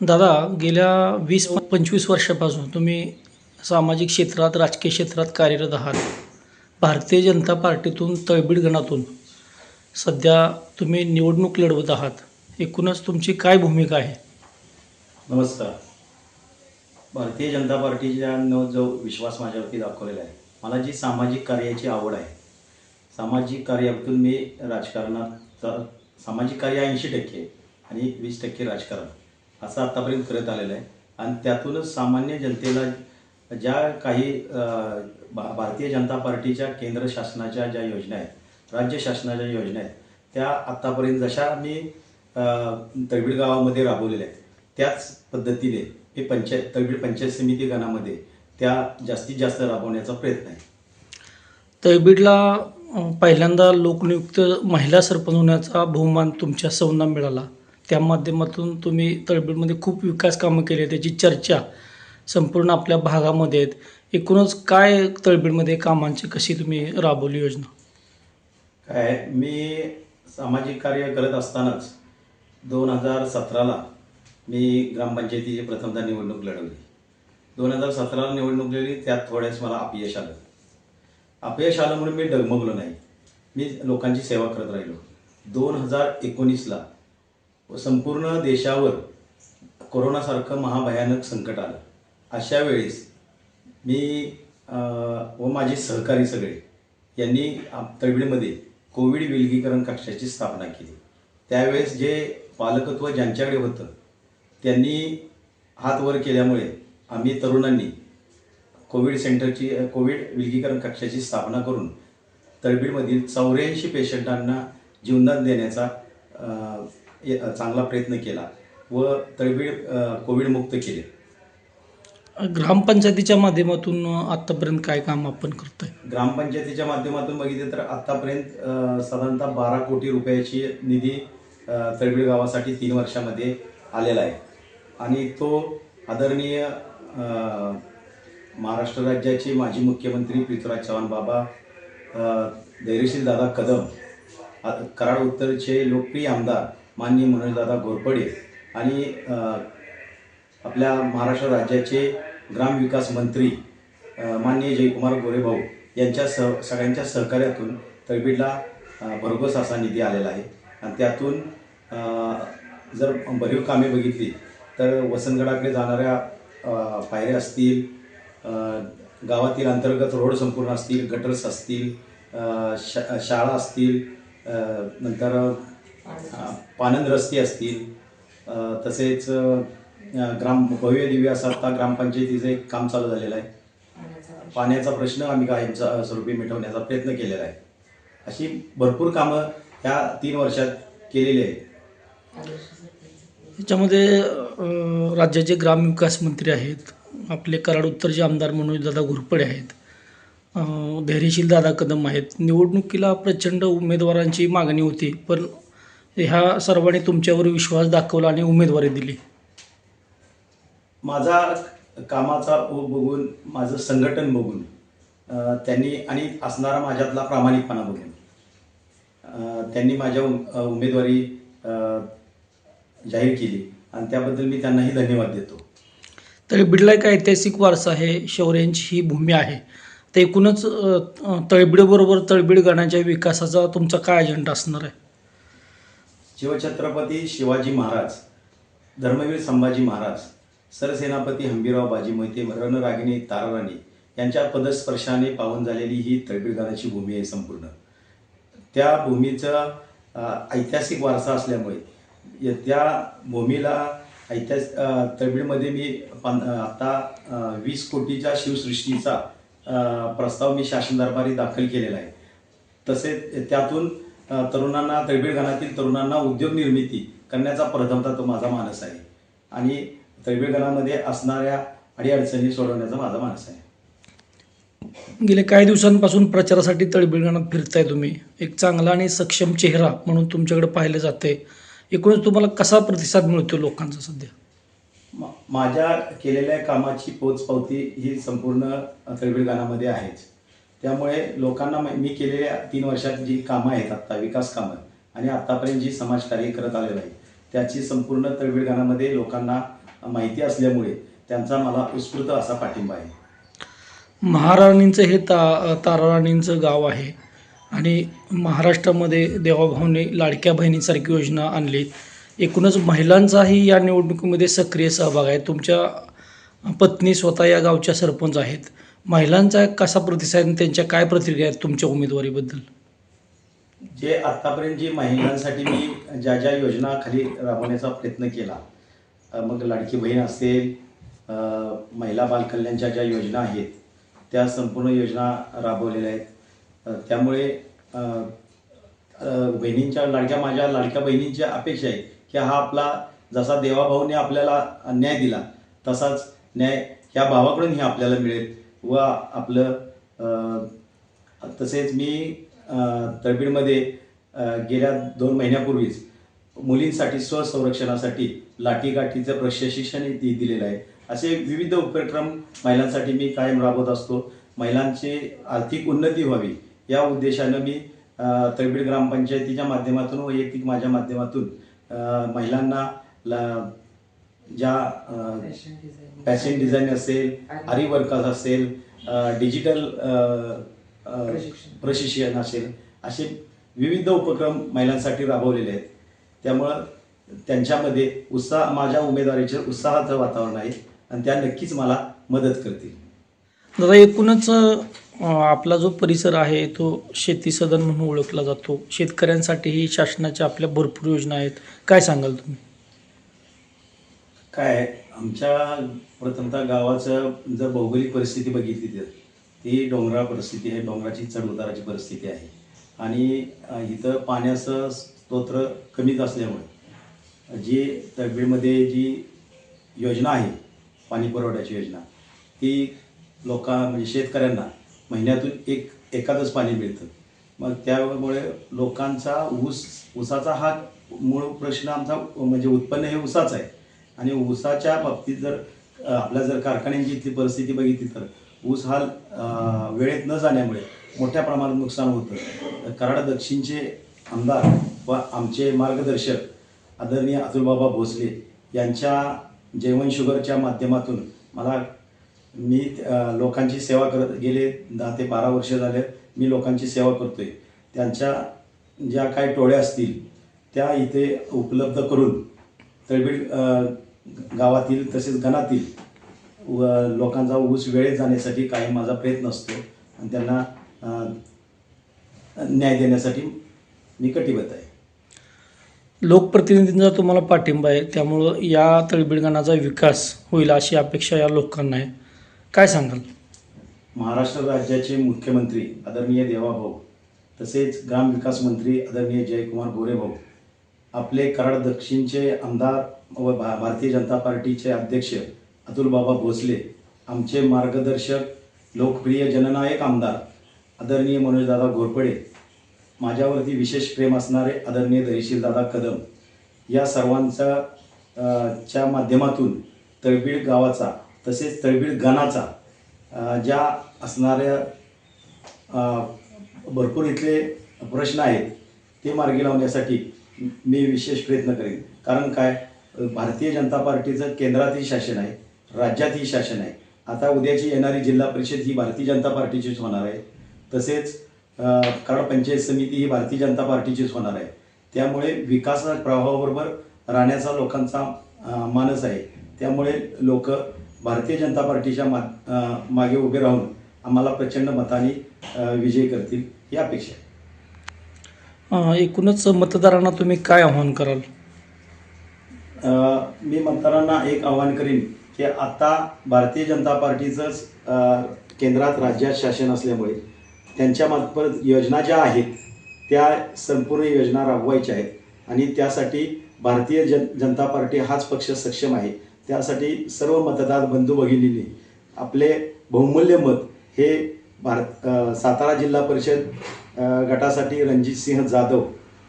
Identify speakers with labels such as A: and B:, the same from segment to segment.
A: दादा गेल्या वीस पंचवीस वर्षापासून तुम्ही सामाजिक क्षेत्रात राजकीय क्षेत्रात कार्यरत आहात. भारतीय जनता पार्टीतून तळबीड गणातून सध्या तुम्ही निवडणूक लढवत आहात. एकूणच तुमची काय भूमिका आहे?
B: नमस्कार. भारतीय जनता पार्टीच्या न जो विश्वास माझ्यावरती दाखवलेला आहे मला जी सामाजिक कार्याची आवड आहे सामाजिक कार्यातून मी राजकारणात सामाजिक कार्य ऐंशी टक्के आणि वीस टक्के राजकारण. असं आत्तापर्यंत करत आलेलं आहे. आणि त्यातूनच सामान्य जनतेला ज्या काही भा- भारतीय जनता पार्टीच्या केंद्र शासनाच्या ज्या योजना आहेत राज्य शासनाच्या योजना आहेत त्या आत्तापर्यंत जशा मी तळबीड गावामध्ये राबवलेल्या आहेत त्याच पद्धतीने हे पंचायत तळबीड पंचायत समिती गणामध्ये त्या जास्तीत जास्त राबवण्याचा प्रयत्न आहे.
A: तळबीडला पहिल्यांदा लोकनियुक्त महिला सरपंच होण्याचा बहुमान तुमच्या सौना मिळाला. त्या माध्यमातून तुम्ही तळबीडमध्ये खूप विकास कामं केले त्याची चर्चा संपूर्ण आपल्या भागामध्ये आहेत. एकूणच काय तळबीडमध्ये कामांची कशी तुम्ही राबवली योजना?
B: काय मी सामाजिक कार्य करत असतानाच दोन हजार सतराला मी ग्रामपंचायतीची प्रथमतः निवडणूक लढवली. दोन हजार सतराला निवडणूक लढली त्यात थोड्याच मला अपयश आलं. अपयश आलं म्हणून मी डगमगलो नाही. मी लोकांची सेवा करत राहिलो. दोन हजार एकोणीसला व संपूर्ण देशावर कोरोनासारखं महाभयानक संकट आलं. अशा वेळेस मी व माझे सहकारी सगळे यांनी आप- तळबीडमध्ये कोविड विलगीकरण कक्षाची स्थापना केली. त्यावेळेस जे पालकत्व ज्यांच्याकडे होतं त्यांनी हात वर केल्यामुळे आम्ही तरुणांनी कोविड सेंटरची कोविड विलगीकरण कक्षाची स्थापना करून तळबीडमधील चौऱ्याऐंशी पेशंटांना जीवनदान देण्याचा चांगला प्रयत्न केला व तळबीड कोविडमुक्त केले.
A: ग्रामपंचायतीच्या माध्यमातून आत्तापर्यंत काय काम आपण करतोय?
B: ग्रामपंचायतीच्या माध्यमातून बघितलं तर आतापर्यंत अ, साधारणतः बारा कोटी रुपयाची निधी तळबीड गावासाठी तीन वर्षामध्ये आलेला आहे. आणि तो आदरणीय महाराष्ट्र राज्याचे माजी मुख्यमंत्री पृथ्वीराज चव्हाण बाबा धैर्यशील दादा कदम कराड उत्तरचे लोकप्रिय आमदार माननीय मनोजदादा घोरपडे आणि आपल्या महाराष्ट्र राज्याचे ग्रामविकास मंत्री माननीय जयकुमार गोरेभाऊ यांच्या सह सगळ्यांच्या सहकार्यातून तरबीडला भरघोस असा निधी आलेला आहे. आणि त्यातून जर भरीव कामे बघितली तर वसंतगडाकडे जाणाऱ्या पायऱ्या असतील गावातील अंतर्गत रोड संपूर्ण असतील गटर्स असतील शा शाळा असतील नंतर अ, पाणंद रस्ते असतील तसेच ग्राम भव्य दिव्य असं आता ग्रामपंचायतीचं एक काम चालू झालेलं आहे. पाण्याचा प्रश्न. आम्ही कायमचा स्वरूपी मिटवण्याचा प्रयत्न केलेला आहे. अशी भरपूर कामं ह्या तीन वर्षात केलेली आहेत.
A: याच्यामध्ये राज्याचे ग्रामविकास मंत्री आहेत. आपले कराड उत्तरचे आमदार मनोजदादा घोरपडे आहेत. धैर्यशील दादा कदम आहेत. निवडणुकीला प्रचंड उमेदवारांची मागणी होती पण ह्या सर्वांनी तुमच्यावर विश्वास दाखवला आणि उमेदवारी दिली.
B: माझा कामाचा बघून माझं संघटन बघून त्यांनी आणि असणारा माझ्यातला प्रामाणिकपणा बघून त्यांनी माझ्या उमेदवारी जाहीर केली आणि त्याबद्दल मी त्यांनाही धन्यवाद देतो.
A: तरी बिडला एक ऐतिहासिक वारसा आहे शौर्यांची ही भूमी आहे. तर एकूणच तळबीडबरोबर तळबीड गणाच्या विकासाचा तुमचा काय अजेंडा असणार आहे?
B: शिवछत्रपती शिवाजी महाराज धर्मवीर संभाजी महाराज सरसेनापती हंबीराव बाजी मोहिते रणरागिणी ताराराणी यांच्या पदस्पर्शाने पावन झालेली ही तळबीडगानाची भूमी आहे संपूर्ण. त्या भूमीचा ऐतिहासिक वारसा असल्यामुळे य- त्या भूमीला ऐतिहास तळबीडमध्ये मी पन आता वीस कोटीच्या शिवसृष्टीचा प्रस्ताव मी शासन दरबारी दाखल केलेला आहे. तसेच त्यातून तरुणांना तळबीड गणातील तरुणांना उद्योग निर्मिती करण्याचा प्रथमता तो माझा मानस आहे. आणि तळबीड गणामध्ये असणाऱ्या अडीअडचणी सोडवण्याचा माझा मानस आहे.
A: गेल्या काही दिवसांपासून प्रचारासाठी तळबीड गणात फिरताय तुम्ही. एक चांगला आणि सक्षम चेहरा म्हणून तुमच्याकडे पाहिलं जातंय. एकूणच तुम्हाला कसा प्रतिसाद मिळतो लोकांचा सध्या?
B: माझ्या केलेल्या कामाची पोचपावती ही संपूर्ण तळबीड गाण्यामध्ये आहेच. त्यामुळे लोकांना मी केलेल्या तीन वर्षात जी कामं आहेत आत्ता विकास कामं आणि आत्तापर्यंत जी समाजकार्य करत आलेलं आहे त्याची संपूर्ण तळबीड गाण्यामध्ये लोकांना माहिती असल्यामुळे त्यांचा मला उत्स्फूर्त असा पाठिंबा आहे.
A: महाराणींचं हे ता ताराराणींचं गाव आहे आणि महाराष्ट्रामध्ये देवाभाऊने लाडक्या बहिणीसारखी योजना आणली. एकूणच महिलांचाही या निवडणुकीमध्ये सक्रिय सहभाग आहे. तुमच्या पत्नी स्वतः या गावच्या सरपंच आहेत. महिलांचा कसा प्रतिसाद आणि त्यांच्या काय प्रतिक्रिया आहेत तुमच्या उमेदवारीबद्दल?
B: जे आतापर्यंत जी महिलांसाठी मी ज्या ज्या योजना खाली राबवण्याचा प्रयत्न केला मग लाडकी बहीण असेल महिला बालकल्याणच्या ज्या योजना आहेत त्या संपूर्ण योजना राबवलेल्या आहेत. त्यामुळे बहिणींच्या लाडक्या माझ्या लाडक्या बहिणींच्या अपेक्षा आहे की हा आपला जसा देवाभाऊने आपल्याला न्याय दिला तसाच न्याय ह्या भावाकडूनही आपल्याला मिळेल. व आपलं तसेच मी तळबीडमध्ये गेल्या दोन महिन्यापूर्वीच मुलींसाठी स्वसंरक्षणासाठी लाठीकाठीचं प्रशिक्षण दि दिलेलं आहे. असे विविध उपक्रम महिलांसाठी मी कायम राबवत असतो. महिलांची आर्थिक उन्नती व्हावी या उद्देशानं मी तळबीड ग्रामपंचायतीच्या माध्यमातून वैयक्तिक माझ्या माध्यमातून महिलांना ला ज्या फॅशन डिझाईन असेल आरी वर्कर्स असेल डिजिटल प्रशिक्षण. असेल असे विविध उपक्रम महिलांसाठी राबवलेले आहेत. त्यामुळं त्यांच्यामध्ये उत्साह माझ्या उमेदवारीचे उत्साहाचं वातावरण आहे आणि त्या नक्कीच मला मदत करतील.
A: दादा एकूणच आपला जो परिसर आहे तो शेती सदन म्हणून ओळखला जातो. शेतकऱ्यांसाठीही शासनाच्या आपल्या भरपूर योजना आहेत. काय सांगाल तुम्ही?
B: काय आमच्या प्रथमतः गावाचं जर भौगोलिक परिस्थिती बघितली तर ती डोंगराळ परिस्थिती आहे डोंगराची चढउताराची परिस्थिती आहे. आणि इथं पाण्याचं स्तोत्र कमीच असल्यामुळे जी तळबीडमध्ये जी योजना आहे पाणी पुरवठ्याची योजना ती लोका म्हणजे शेतकऱ्यांना महिन्यातून एक एखादंच पाणी मिळतं. मग त्यामुळे लोकांचा ऊस ऊसाचा हा मूळ प्रश्न आमचा म्हणजे उत्पन्न हे ऊसाचं आहे. आणि ऊसाच्या बाबतीत जर आपल्या जर कारखान्यांची इथली परिस्थिती बघितली तर ऊस हा वेळेत न जाण्यामुळे मोठ्या प्रमाणात नुकसान होतं. कराड दक्षिणचे आमदार व आमचे मार्गदर्शक आदरणीय अतुलबाबा भोसले यांच्या जेवण शुगरच्या माध्यमातून मला मी लोकांची सेवा करत गेले दहा ते बारा वर्ष झाले मी लोकांची सेवा करतो आहे त्यांच्या ज्या काही टोळ्या असतील त्या इथे उपलब्ध करून तळबीड गावातील तसेच गणातील व लोकांचा ऊस वेळेत जाण्यासाठी काही माझा प्रयत्न असतो. आणि त्यांना न्याय देण्यासाठी मी कटिबद्ध आहे.
A: लोकप्रतिनिधींचा तुम्हाला पाठिंबा आहे. त्यामुळं या तळबीडगणाचा विकास होईल अशी अपेक्षा या लोकांना आहे. काय सांगाल?
B: महाराष्ट्र राज्याचे मुख्यमंत्री आदरणीय देवाभाऊ तसेच ग्रामविकास मंत्री आदरणीय जयकुमार गोरेभाऊ आपले कराड दक्षिणचे आमदार व भा भारतीय जनता पार्टीचे अध्यक्ष अतुलबाबा भोसले आमचे मार्गदर्शक लोकप्रिय जननायक आमदार आदरणीय मनोजदादा घोरपडे माझ्यावरती विशेष प्रेम असणारे आदरणीय दहिशीलदादा कदम या सर्वांचा च्या माध्यमातून तळबीड गावाचा तसेच तळबीड गणाचा ज्या असणाऱ्या भरपूर इथले प्रश्न आहेत ते मार्गी लावण्यासाठी मी विशेष प्रयत्न करेन. कारण काय? भारतीय जनता पार्टीचं केंद्रातही शासन आहे राज्यातही शासन आहे. आता उद्याची येणारी जिल्हा परिषद ही भारतीय जनता पार्टीचीच होणार आहे. तसेच कारण पंचायत समिती ही भारतीय जनता पार्टीचीच होणार आहे. त्यामुळे विकास प्रवाहाबरोबर राहण्याचा लोकांचा मानस आहे. त्यामुळे लोक भारतीय जनता पार्टीच्या मा मागे उभे राहून आम्हाला प्रचंड मताने विजय विजयी करतील ही अपेक्षा आहे.
A: एकूणच मतदारांना तुम्ही काय आव्हान कराल?
B: मी मतदारांना एक आवाहन करीन की आता भारतीय जनता पार्टीचंच केंद्रात राज्यात शासन असल्यामुळे त्यांच्या मार्फत योजना ज्या आहेत त्या संपूर्ण योजना राबवायच्या आहेत. आणि त्यासाठी भारतीय जन जनता पार्टी हाच पक्ष सक्षम आहे. त्यासाठी सर्व मतदार बंधू भगिनींनी आपले बहुमूल्य मत हे भारत सातारा जिल्हा परिषद गटासाठी रणजितसिंह जाधव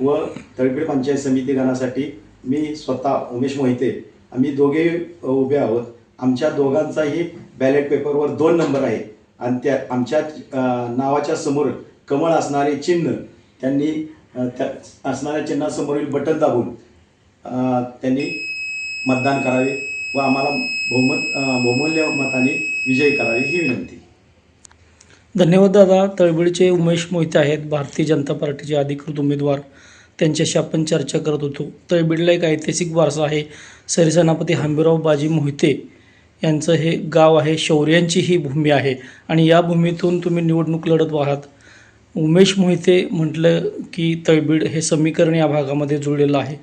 B: व तळपीड पंचायत समिती गणासाठी मी स्वतः उमेश मोहिते. आम्ही दोघे उभे आहोत. आमच्या दोघांचाही बॅलेट पेपरवर दोन नंबर आहे आणि त्या आमच्या नावाच्या समोर कमळ असणारे चिन्ह त्यांनी त्या असणाऱ्या चिन्हासमोरील बटन दाबून त्यांनी मतदान करावे व आम्हाला बहुमत बहुमूल्य मताने विजयी करावी ही विनंती.
A: धन्यवाद दादा. तळबळीचे उमेश मोहिते आहेत. भारतीय जनता पार्टीचे अधिकृत उमेदवार. त्यांच्याशी आपण चर्चा करत होतो. तळबीडला एक ऐतिहासिक वारसा आहे. सरसेनापती हंबीराव बाजी मोहिते यांचं हे गाव आहे. शौर्यांची ही भूमी आहे. आणि या भूमीतून तुम्ही निवडणूक लढत आहात उमेश मोहिते म्हटलं की तळबीड हे समीकरण या भागामध्ये जुळलेलं आहे.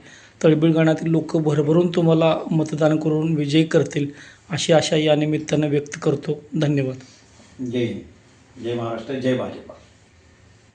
A: तळबीड गाण्यातील लोक भरभरून तुम्हाला मतदान करून विजयी करतील अशी आशा या निमित्तानं व्यक्त करतो. धन्यवाद.
B: जय जय महाराष्ट्र. जय भाजपा.